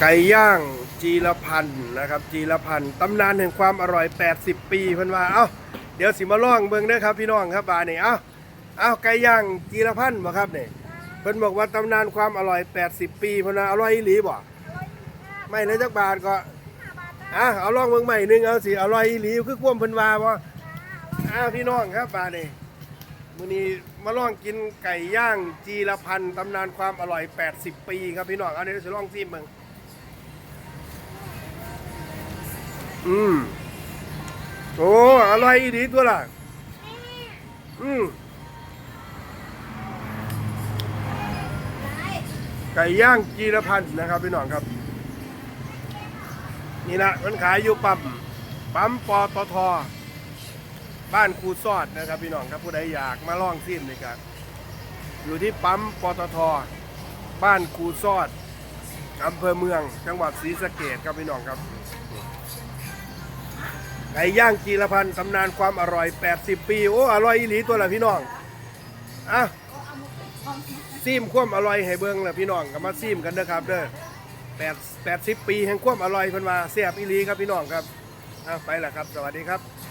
ไก่ย่างจีรพันธ์นะครับจีรพันธ์ตำนานแห่งความอร่อย 80 ปีเพิ่นว่าเอ้าเดี๋ยวสิมาล่องเบิ่งเด้อครับพี่น้องครับบานี่เอ้าเอ้าไก่ย่างจีรพันธ์บ่ครับนี่เพิ่นบอกว่าตำนานความอร่อย 80 ปีเพิ่นว่าอร่อยอีหลีบ่ไม่เลยจักบาทก็อะเอาลองเบิ่งใหม่หนึงเอาสิอร่อยอีหลีคือความเพิ่นว่าบ่อ้าพี่น้องครับบานี่มื้อนี้มาลองกินไก่ย่างจีรพันธ์ตำนานความอร่อย 80 ปีครับพี่น้องเอาเดี๋ยวสิลองซิมเบิ่ง อืมโอ้อร่อยอีดีตัวล่ะ อืมไก่ย่างจีรพันธ์นะครับพี่น้องครับ นี่นะมันขายอยู่ปั๊มปั๊มปตทบ้านครูซอดนะครับพี่น้องครับผู้ใดอยากมาลองซิมเลยครับอยู่ที่ปั๊มปตทบ้านครูซอดอำเภอเมือง จังหวัดศรีสะเกษครับพี่น้องครับ ไก่ย่างจีรพันธ์ตำนานความอร่อย 80 ปี โอ้ อร่อยอีหลีตัวละพี่น้อง อะซีมความอร่อยให้เบิ้งละพี่น้องก็มาซีมกันเด้อครับเด้อ8 80ปีแห่งความอร่อยเพิ่นมาเสียบอีหลีครับพี่น้องครับอะไปละครับ สวัสดีครับ